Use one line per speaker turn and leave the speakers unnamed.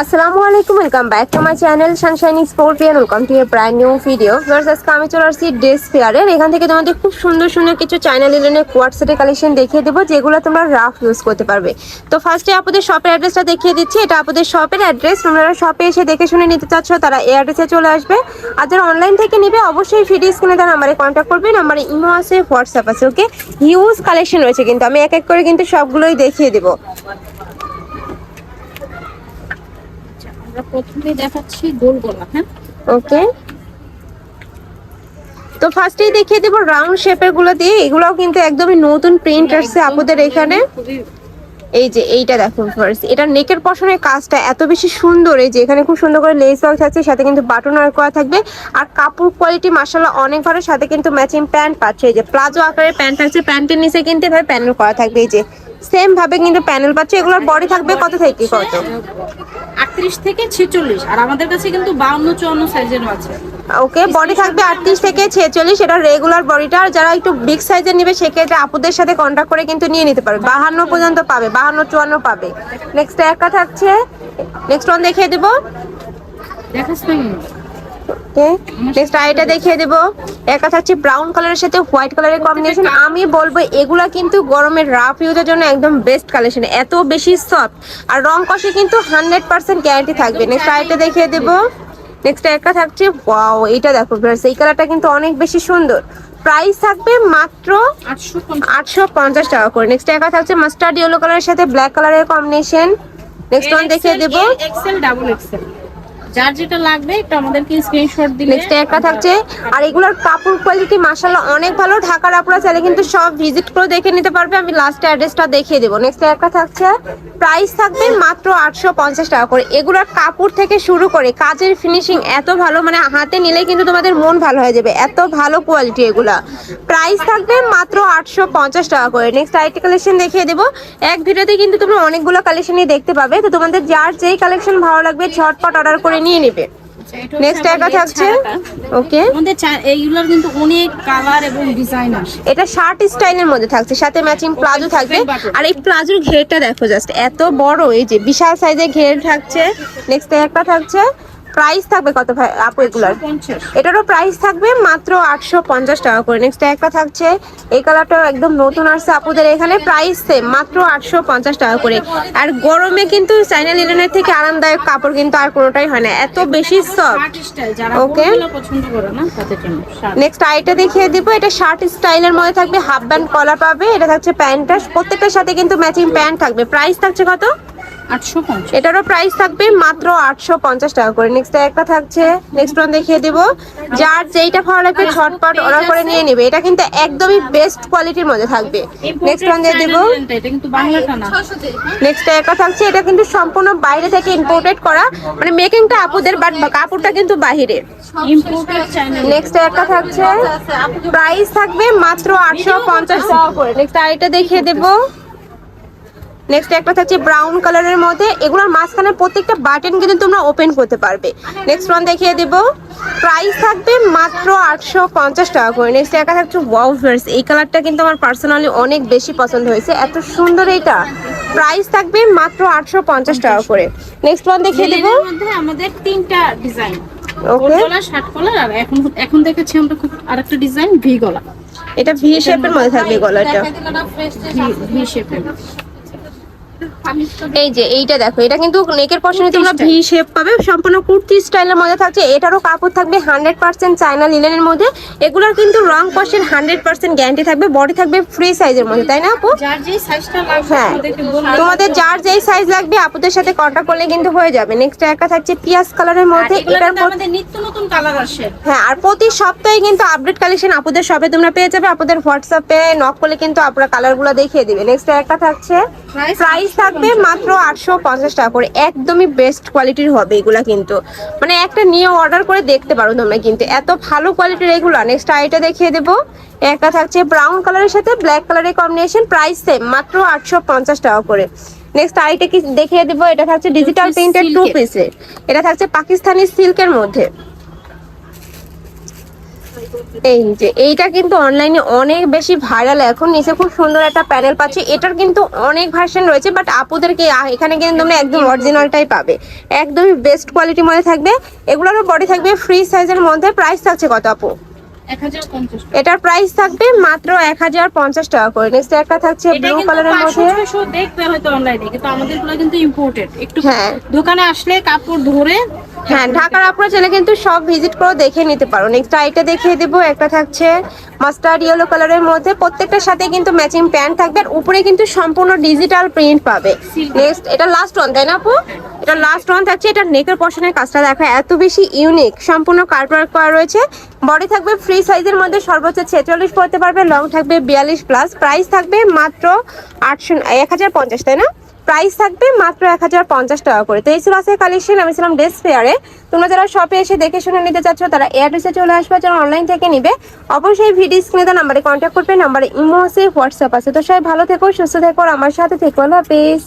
আসসালামু আলাইকুম welcome back to my channel sunshining sport peer welcome to a brand new video first আজকে আমি চলে আসছি ড্রেস ফেয়ারের এখান থেকে তোমাদের খুব সুন্দর সুন্দর কিছু চাইনা লিলেনের কোয়ার্ট সেটের কালেকশন দেখিয়ে দেবো, যেগুলো তোমরা রাফ ইউজ করতে পারবে। তো ফার্স্টে আপনাদের শপের অ্যাড্রেসটা দেখিয়ে দিচ্ছি। এটা আপনাদের শপের অ্যাড্রেস তোমরা শপে এসে দেখে শুনে নিতে চাচ্ছ, তারা এই অ্যাড্রেসে চলে আসবে। আর যারা অনলাইন থেকে নিবে, অবশ্যই ভিডিও স্ক্রিনে তারা নাম্বারে কন্ট্যাক্ট করবে। নাম্বারে ইমো আছে হোয়াটসঅ্যাপ আছে ওকে হিউজ কালেকশন রয়েছে কিন্তু। আমি এক এক করে কিন্তু সবগুলোই দেখিয়ে দেবো।
আমরা প্রথমে দেখাচ্ছি গোল গলা হ্যাঁ?
ওকে। তো ফার্স্টেই দেখিয়ে দেবো রাউন্ড শেপেরগুলো দিয়ে। এগুলোও কিন্তু একদমই নতুন প্রিন্ট আসছে আপুদের এখানে। এই যে এইটা দেখুন ফার্স্ট এটা নেকের পশনের কাজটা এত বেশি সুন্দর। এই যে এখানে খুব সুন্দর করে লেস ওয়ার্ক থাকছে সাথে কিন্তু বাটন ওয়ার্ক করা থাকবে। আর কাপড় কোয়ালিটি মাসাল্লাহ অনেক ভালো সাথে কিন্তু ম্যাচিং প্যান্ট পাচ্ছে। এই যে প্লাজো আকারের প্যান্ট থাকছে। প্যান্টের নিচে কিন্তু এভাবে প্যানেল করা থাকবে। এই যে সেম ভাবে কিন্তু প্যানেল পাচ্ছে এগুলোর বডি থাকবে কত থেকে কত?
আটত্রিশ থেকে ছেচল্লিশ আর আমাদের কাছে কিন্তু বাউন্ন চুয়ান্ন সাইজেরও আছে।
ওকে বডি থাকবে আটত্রিশ থেকে ছেচল্লিশ এটা রেগুলার বডিটা আর যারা একটু বিগ সাইজের নিবে সেক্ষেত্রে আপুদের সাথে কন্ট্যাক্ট করে কিন্তু নিয়ে নিতে পারবে। বাহান্ন পর্যন্ত পাবে বাহান্ন চুয়ান্ন পাবে। নেক্সট একটা থাকছে নেক্সট ওয়ান দেখিয়ে দেবো।
দেখাস না।
ওকে নেক্সট আইটা দেখিয়ে দেবো। একটা থাকছে ব্রাউন কালারের সাথে হোয়াইট কালারের কম্বিনেশন আমি বলব এগুলা কিন্তু গরমের রাফ ইউজের জন্য একদম বেস্ট কালেকশন এত বেশি সফট আর রং কষে কিন্তু হান্ড্রেড পার্সেন্ট গ্যারান্টি থাকবে। নেক্সট আইটা দেখিয়ে দেবো। নেক্সট একটা থাকছে ওয়াও এইটা দেখো এই কালারটা কিন্তু অনেক বেশি সুন্দর। প্রাইস থাকবে মাত্র
আটশো পঞ্চাশ
টাকা করে। নেক্সট একটা থাকছে মাস্টার্ড ইয়েলো কালারের সাথে ব্ল্যাক কালারের কম্বিনেশন নেক্সট ওয়ান দেখিয়ে দেবো।
এক্সেল ডাবল এক্সেল যার যেটা লাগবে একটু আমাদেরকে স্ক্রিনশট দিলে
নেক্সট একটা থাকছে। আর এগুলোর কাপড় কোয়ালিটি মাশাআল্লাহ অনেক ভালো। ঢাকার আপনারা চাইলে কিন্তু সব ভিজিট করে দেখে নিতে পারবে। আমি লাস্ট অ্যাড্রেসটা দেখিয়ে দেবো। নেক্সট একটা থাকছে। প্রাইস থাকবে মাত্র আটশো পঞ্চাশ টাকা করে। এগুলোর কাপড় থেকে শুরু করে কাজের ফিনিশিং এত ভালো মানে হাতে নিলে কিন্তু তোমাদের মন ভালো হয়ে যাবে। এত ভালো কোয়ালিটি এগুলা। প্রাইস থাকবে মাত্র আটশো পঞ্চাশ টাকা করে। নেক্সট আইটি কালেকশন দেখিয়ে দেবো। এক ভিডিওতে কিন্তু তোমরা অনেকগুলো কালেকশনই দেখতে পাবে। তো তোমাদের যার যেই কালেকশন ভালো লাগবে, ঝটপট অর্ডার করে নিয়ে নেবে। নেক্সট একটা থাকছে ওকে।
আমাদের এইগুলোর কিন্তু অনেক কালার এবং ডিজাইন আসে
এটা শার্ট স্টাইলের মধ্যে থাকছে সাথে ম্যাচিং প্লাজো থাকবে। আর এই প্লাজোর ঘেরটা দেখো জাস্ট এত বড় এই যে বিশাল সাইজের ঘের থাকছে। নেক্সট একটা থাকছে প্রাইস থাকবে কত ভাই আপু এগুলার? এটারও প্রাইস থাকবে মাত্র আটশো পঞ্চাশ টাকা করে। নেক্সট একটা থাকছে। এই কালারটাও একদম নতুন আসছে আপুদের। এখানে প্রাইস সেম মাত্র আটশো পঞ্চাশ টাকা করে। আর গরমে কিন্তু চাইনা লিলেনের থেকে আরামদায়ক কাপড় কিন্তু আর কোনোটাই হয় না। এত বেশি সফট
ওকে
নেক্সট আইটা দেখিয়ে দিব। এটা শার্ট স্টাইলের মধ্যে থাকবে হাফ ব্যান্ড কলা পাবে। এটা থাকছে প্যান্টটা। প্রত্যেকটার সাথে কিন্তু ম্যাচিং প্যান্ট থাকবে। প্রাইস থাকছে কত? এটারও প্রাইস থাকবে মাত্র আটশো পঞ্চাশ টাকা করে। নেক্সট একটা থাকছে। নেক্সট ওয়ান দেখিয়ে দিব। যার যেইটা ভালো লাগবে ছটপট অর্ডার করে নিয়ে নেবে। এটা কিন্তু একদমই বেস্ট কোয়ালিটির মধ্যে থাকবে। নেক্সট ওয়ান দিয়ে দিব।
এটা কিন্তু
নেক্সট একটা থাকছে। এটা কিন্তু সম্পূর্ণ বাইরে থেকে ইম্পোর্টেড করা। মানে মেকিংটা আপুদের বাট কাপড়টা কিন্তু বাহিরে। নেক্সট একটা থাকছে। প্রাইস থাকবে মাত্র আটশো পঞ্চাশ টাকা করে। নেক্সট আইটা দেখিয়ে দেবো। নেক্সট একটা থাকছে ব্রাউন কালারের মধ্যে। এগুলোর মাঝখানে প্রত্যেকটা বাটন কিন্তু তোমরা ওপেন করতে পারবে। নেক্সট ওয়ান দেখিয়ে দেবো। প্রাইস থাকবে মাত্র আটশো পঞ্চাশ টাকা করে। নেক্সট একটা থাকছে ওয়াও এই কালারটা কিন্তু আমার পার্সোনালি অনেক বেশি পছন্দ হয়েছে। এত সুন্দর এইটা। প্রাইস থাকবে মাত্র আটশো পঞ্চাশ টাকা করে। নেক্সট ওয়ান দেখিয়ে দেবো।
আমাদের তিনটা ডিজাইন
ওকে
শার্ট কলার আর এখন এখন দেখাচ্ছি আমরা খুব আরেকটা ডিজাইন ভি গলা।
এটা ভি শেপের মধ্যে থাকবে গলাটা।
ভি শেপের
এই যে এইটা দেখো এটা কিন্তু নেকের পশনে তোমরা ভি শেপ পাবে। সম্পূর্ণ কুর্তি স্টাইলের মধ্যে থাকছে। এটারও কাপড় থাকবে হান্ড্রেড পার্সেন্ট চায়না লিলেনের মধ্যে। এগুলোর কিন্তু রং কষের হান্ড্রেড পার্সেন্ট গ্যারান্টি থাকবে। বডি থাকবে ফ্রি সাইজের মধ্যে তাই না আপু?
যার যেই সাইজটা লাগবে
হ্যাঁ। তোমাদের যার যেই সাইজ লাগবে আপুদের সাথে কন্টাক্ট করলে কিন্তু হয়ে যাবে। নেক্সট একটা থাকছে পিয়াজ কালারের মধ্যে। এটার
নিত্য নতুন কালার আসে।
হ্যাঁ আর প্রতি সপ্তাহে কিন্তু আপডেট কালেকশন আপুদের সবে তোমরা পেয়ে যাবে। আপুদের হোয়াটসঅ্যাপে নক করলে কিন্তু আপনারা কালারগুলো দেখিয়ে দিবে। নেক্সট একটা থাকছে প্রাইস থাকবে মাত্র আটশো পঞ্চাশ টাকা করে। একদমই বেস্ট কোয়ালিটির হবে এগুলা কিন্তু। মানে একটা নিয়ে অর্ডার করে দেখতে পারো তোমরা কিন্তু। এত ভালো কোয়ালিটির এগুলো। নেক্সট আইটা দেখিয়ে দেবো। একটা থাকছে ব্রাউন কালারের সাথে ব্ল্যাক কালারের কম্বিনেশন প্রাইস সেম মাত্র আটশো পঞ্চাশ টাকা করে। নেক্সট আইটা কি দেখিয়ে দেবো? এটা থাকছে ডিজিটাল
হচ্ছে
প্রিন্টেড টু। পিসে এটা থাকছে পাকিস্তানি সিল্কের মধ্যে। এই যে এইটা কিন্তু অনলাইনে অনেক বেশি ভাইরাল এখন নিচে খুব সুন্দর একটা প্যানেল পাচ্ছি। এটার কিন্তু অনেক ভার্সন রয়েছে বাট আপুদেরকে এখানে কিন্তু তোমরা একদম অরিজিনালটাই পাবে। একদমই বেস্ট কোয়ালিটির মধ্যে থাকবে। এগুলোরও বডি থাকবে ফ্রি সাইজের মধ্যে। প্রাইস থাকছে কত আপু? এটার প্রাইস থাকবে মাত্র এক হাজার পঞ্চাশ টাকা করে। নেক্সট একটা থাকছে ব্লু কালারের মধ্যে।
দেখবে হয়তো অনলাইনে কিন্তু আমাদের কিন্তু ইম্পোর্টেড একটু
হ্যাঁ।
দোকানে আসলে কাপড় ধরে
হ্যাঁ ঢাকার আপনারা চাইলে কিন্তু সব ভিজিট করে দেখে নিতে পারো। নেক্সট আইটা দেখিয়ে দেবো। একটা থাকছে মাস্টার্ড ইয়েলো কালারের মধ্যে। প্রত্যেকটার সাথে কিন্তু ম্যাচিং প্যান্ট থাকবে আর উপরে কিন্তু সম্পূর্ণ ডিজিটাল প্রিন্ট পাবে। নেক্সট এটা লাস্ট ওয়ান তাই না আপু? এটা লাস্ট ওয়ান থাকছে। এটা নেকের পশনের কাজটা দেখা, এত বেশি ইউনিক সম্পূর্ণ কার্টওয়ার্ক করা রয়েছে। বডি থাকবে ফ্রি সাইজের মধ্যে সর্বোচ্চ ছেচল্লিশ পড়তে পারবে। লং থাকবে বিয়াল্লিশ প্লাস প্রাইস থাকবে মাত্র আটশো, এক হাজার পঞ্চাশ, তাই না? প্রাইস থাকবে মাত্র এক হাজার পঞ্চাশ টাকা করে। তো এই ছিল আজকে কালেকশন আমি ছিলাম ড্রেস ফেয়ারে তোমরা যারা শপে এসে দেখে শুনে নিতে চাচ্ছ, তারা এয়ারটেসে চলে আসবে, যারা অনলাইন থেকে নিবে। অবশ্যই ভিডিও স্ক্রিনে দেওয়া নাম্বারে কন্ট্যাক্ট করবে নাম্বারে ইমো আছে হোয়াটসঅ্যাপ আছে। তো সবাই ভালো থেকো, সুস্থ থেকো আমার সাথে থেকো। আল্লাহ হাফেজ।